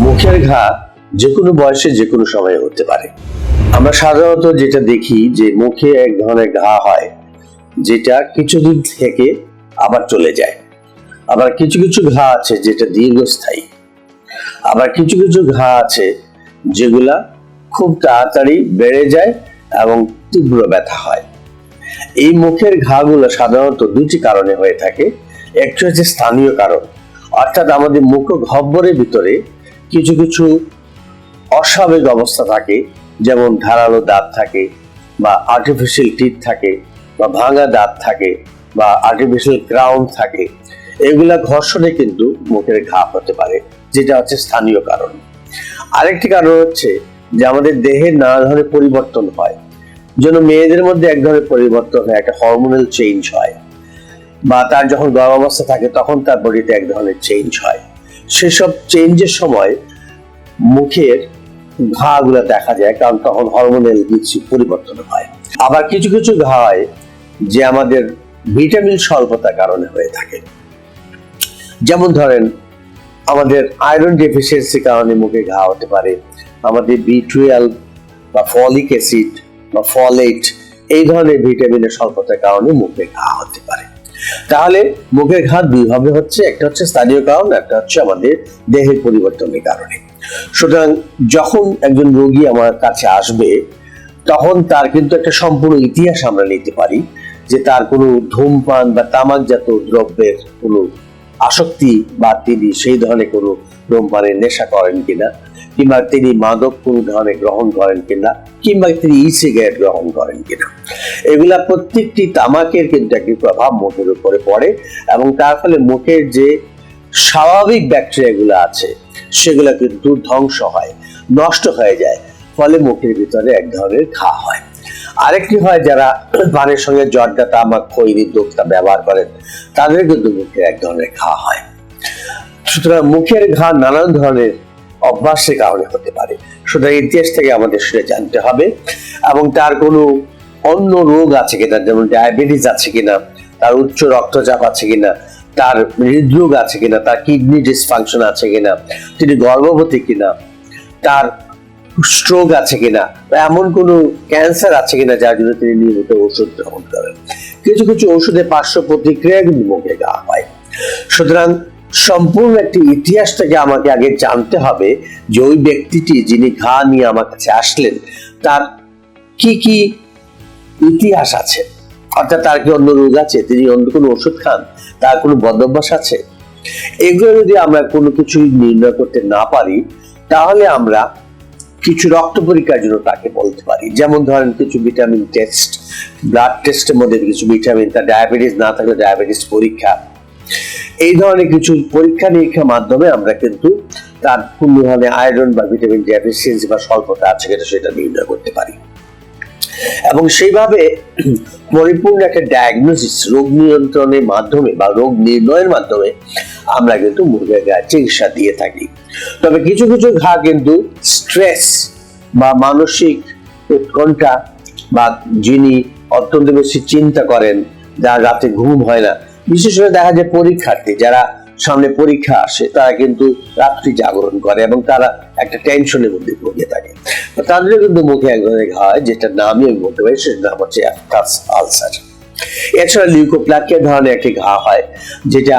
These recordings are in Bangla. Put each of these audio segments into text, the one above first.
মুখের ঘা যে কোনো বয়সে যে কোনো সময়ে হতে পারে। আমরা সাধারণত যেটা দেখি যে মুখে এক ধরনের ঘা হয়, যেটা কিছুদিন থেকে আবার চলে যায়। আবার কিছু কিছু ঘা আছে যেটা দীর্ঘস্থায়ী। আবার কিছু কিছু ঘা আছে যেগুলা খুব তাড়াতাড়ি বেড়ে যায় এবং তীব্র ব্যথা হয়। এই মুখের ঘাগুলো সাধারণত দুটি কারণে হয়ে থাকে। একটি হচ্ছে স্থানীয় কারণ, অর্থাৎ আমাদের মুখ ভিতরে কিছু কিছু অস্বাভাবিক অবস্থা থাকে, যেমন ধারালো দাঁত থাকে বা আর্টিফিশিয়াল টিথ থাকে বা ভাঙা দাঁত থাকে বা আর্টিফিশিয়াল ক্রাউন থাকে। এগুলা ঘর্ষণে কিন্তু মুখের ঘা হতে পারে, যেটা হচ্ছে স্থানীয় কারণ। আরেকটি কারণ হচ্ছে যে আমাদের দেহের নানা ধরনের পরিবর্তন হয়, যেন মেয়েদের মধ্যে এক ধরনের পরিবর্তন হয়, একটা হরমোনাল চেঞ্জ হয়। বা তার যখন গর্ভাবস্থা থাকে, তখন তার বডিতে এক ধরনের চেঞ্জ হয়। সেসব চেঞ্জের সময় মুখের ঘা গুলা দেখা যায়, কারণ তখন হরমোনাল কিছু পরিবর্তন হয়। আবার কিছু কিছু ঘা হয় যে আমাদের ভিটামিন স্বল্পতার কারণে হয়ে থাকে। যেমন ধরেন, আমাদের আয়রন ডেফিসিয়েন্সি কারণে মুখে ঘা হতে পারে, আমাদের বি টুয়েলভ বা ফলিক অ্যাসিড বা ফলেট এই ধরনের ভিটামিনের স্বল্পতার কারণে মুখে ঘা হতে পারে। তাহলে মুখের ঘা দুইভাবে হচ্ছে, একটা হচ্ছে স্থানীয় কারণ, একটা হচ্ছে আমাদের দেহের পরিবর্তনের কারণে। সুতরাং যখন একজন রোগী আমার কাছে আসবে, তখন তার কিন্তু একটা সম্পূর্ণ ইতিহাস আমরা নিতে পারি, যে তার কোনো ধূমপান বা তামাকজাত দ্রব্যের কোনো আসক্তি বা তিনি সেই ধরনের কোনো ধূমপানের নেশা করেন কিনা। কিংবা তিনি মাদক কোনো ধরনের গ্রহণ করেন কিনা, কিংবা তিনি ই সিগারেট গ্রহণ করেন কিনা। এগুলা প্রত্যেকটি তামাকের কিন্তু একটি প্রভাব মুখের উপরে পড়ে এবং তার ফলে মুখের যে স্বাভাবিক ব্যাকটেরিয়াগুলো আছে, সেগুলো কিন্তু ধ্বংস হয়, নষ্ট হয়ে যায়, ফলে মুখের ভিতরে এক ধরনের ঘা হয়। আরেকটি হয় যারা পানের সঙ্গে জর্দা, তামাক, খৈনি দোক্তা ব্যবহার করেন, তাদের কিন্তু মুখে এক ধরনের ঘা হয়। সুতরাং মুখের ঘা নানান ধরনের অভ্যাসের কারণে হতে পারে। সুতরাং ইতিহাস থেকে আমাদের সেটা জানতে হবে এবং তার কোনো অন্য রোগ আছে কিনা, যেমন ডায়াবেটিস আছে কিনা, তার উচ্চ রক্তচাপ আছে কিনা, তার হৃদরোগ আছে কিনা, তার কিডনি ডিসফাংশন আছে কিনা, তিনি গর্ভবতী কিনা, তার স্ট্রোক আছে কিনা, বা এমন কোনো ক্যান্সার আছে কিনা যার জন্য তিনি নিয়মিত ওষুধ গ্রহণ করেন। কিছু কিছু ওষুধের পার্শ্ব প্রতিক্রিয়া কিন্তু মুখে গা হয়। সুতরাং সম্পূর্ণ একটি ইতিহাসটাকে আমাকে আগে জানতে হবে যে ওই ব্যক্তিটি যিনি ঘা নিয়ে আমার কাছে আসলেন, তার কি কি ইতিহাস আছে? অর্থাৎ তার কি অন্য রোগ আছে? তিনি অন্য কোনো ওষুধ খান? তার কোনো বদভ্যাস আছে? এগুলো যদি আমরা কোনো কিছুই নির্ণয় করতে না পারি, তাহলে আমরা কিছু রক্ত পরীক্ষার জন্য তাকে বলতে পারি। যেমন ধরেন কিছু ভিটামিন টেস্ট ব্লাড টেস্টের মধ্যে কিছু ভিটামিন তার ডায়াবেটিস না থাকলে ডায়াবেটিস পরীক্ষা এই ধরনের কিছু পরীক্ষা নিরীক্ষার মাধ্যমে আমরা কিন্তু তার কোন ধরনের আয়রন বা ভিটামিন ডেফিসিয়েন্সি বা স্বল্পতা আছে কিনা সেটা নির্ণয় করতে পারি। এবং সেইভাবে পরিপূর্ণ একটা ডায়াগনোসিস রোগ নিয়ন্ত্রণের মাধ্যমে বা রোগ নির্ণয়ের মাধ্যমে আমরা কিন্তু মুরগের গায়ে চিকিৎসা দিয়ে থাকি। তবে কিছু কিছু ঘা কিন্তু স্ট্রেস বা মানসিক উৎকণ্ঠা বা যিনি অত্যন্ত বেশি চিন্তা করেন, যার রাতে ঘুম হয় না বিশেষ করে দেখা যায় পরীক্ষার্থী, যারা সামনে পরীক্ষা আসে, তারা কিন্তু রাত্রি জাগরণ করে এবং তারা একটা টেনশনের মধ্যে ভুগে থাকে। তাদের কিন্তু মুখে এক ধরনের ঘা যেটা নামই আমি বলতে পারি, সেটার নাম হচ্ছে আলসার। এছাড়া লিউকোপ্লাকিয়া ধরনের একটি ঘা হয়, যেটা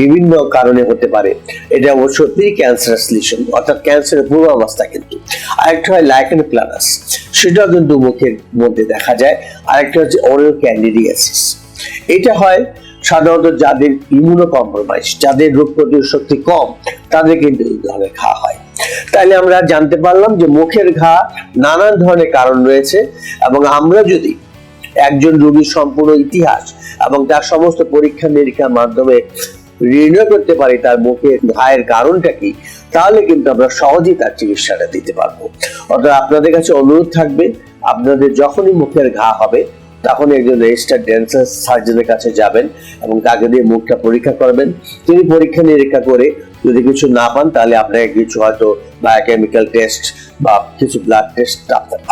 বিভিন্ন কারণে হতে পারে। এটা অবশ্য প্রি ক্যান্সারাস লিশন অর্থাৎ ক্যান্সারের পূর্বাবস্থা কিন্তু। আরেকটা হয় লাইকেন প্লানাস সেটাও কিন্তু মুখের মধ্যে দেখা যায়। আরেকটা হচ্ছে ওরেল ক্যান্ডিডিয়াসিস এটা হয় সাধারণত যাদের ইমিউনো কম্প্রোমাইজ যাদের রোগ প্রতিরোধ শক্তি কম, তাদের কিন্তু এই ধরনের ঘা হয়। তাহলে আমরা জানতে পারলাম যে মুখের ঘা নানান ধরনের কারণ রয়েছে এবং আমরা যদি একজন রোগীর সম্পূর্ণ ইতিহাস এবং তার সমস্ত পরীক্ষা নিরীক্ষার মাধ্যমে নির্ণয় করতে পারি তার মুখে ঘায়ের কারণটা কি, তাহলে কিন্তু আমরা সহজেই তার চিকিৎসাটা দিতে পারব। অর্থাৎ আপনাদের কাছে অনুরোধ থাকবে, আপনাদের যখনই মুখের ঘা হবে তখন একজন রেজিস্টার্ড ডেন্টাল সার্জনের কাছে যাবেন এবং তাকে দিয়ে মুখটা পরীক্ষা করবেন। তিনি পরীক্ষা নিরীক্ষা করে যদি কিছু না পান, তাহলে আপনাকে কিছু হয়তো বায়োকেমিক্যাল টেস্ট বা কিছু ব্লাড টেস্ট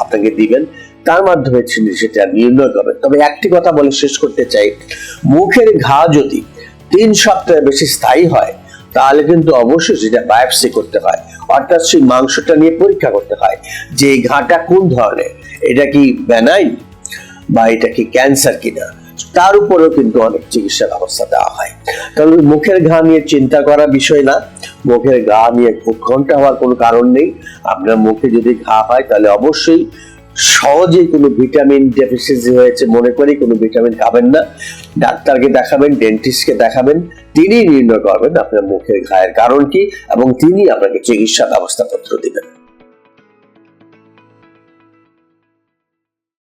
আপনাকে দিবেন। তার মাধ্যমে সেটা নির্ণয় করবেন। তবে একটি কথা বলে শেষ করতে চাই। মুখের ঘা যদি তিন সপ্তাহের বেশি স্থায়ী হয়, তাহলে কিন্তু অবশ্যই সেটা বায়োপসি করতে হয়। অর্থাৎ সেই মাংসটা নিয়ে পরীক্ষা করতে হয়। যে ঘাটা কোন ধরনের? এটা কি ব্যানাইন বা এটা কি ক্যান্সার কিনা, তার উপরেও কিন্তু অনেক চিকিৎসা ব্যবস্থা দেওয়া হয়। তাহলে মুখের ঘা নিয়ে চিন্তা করা বিষয় না, মুখের ঘা নিয়ে উৎকণ্ঠা হওয়ার কোনো কারণ নেই। আপনার মুখে যদি ঘা হয়, তাহলে অবশ্যই সহজেই কোনো ভিটামিন ডেফিসিয়েন্সি হয়েছে মনে করি কোনো ভিটামিন খাবেন না। ডাক্তারকে দেখাবেন ডেন্টিস্টকে দেখাবেন তিনি নির্ণয় করবেন আপনার মুখের ঘায়ের কারণ কি, এবং তিনি আপনাকে চিকিৎসা ব্যবস্থাপত্র দিবেন।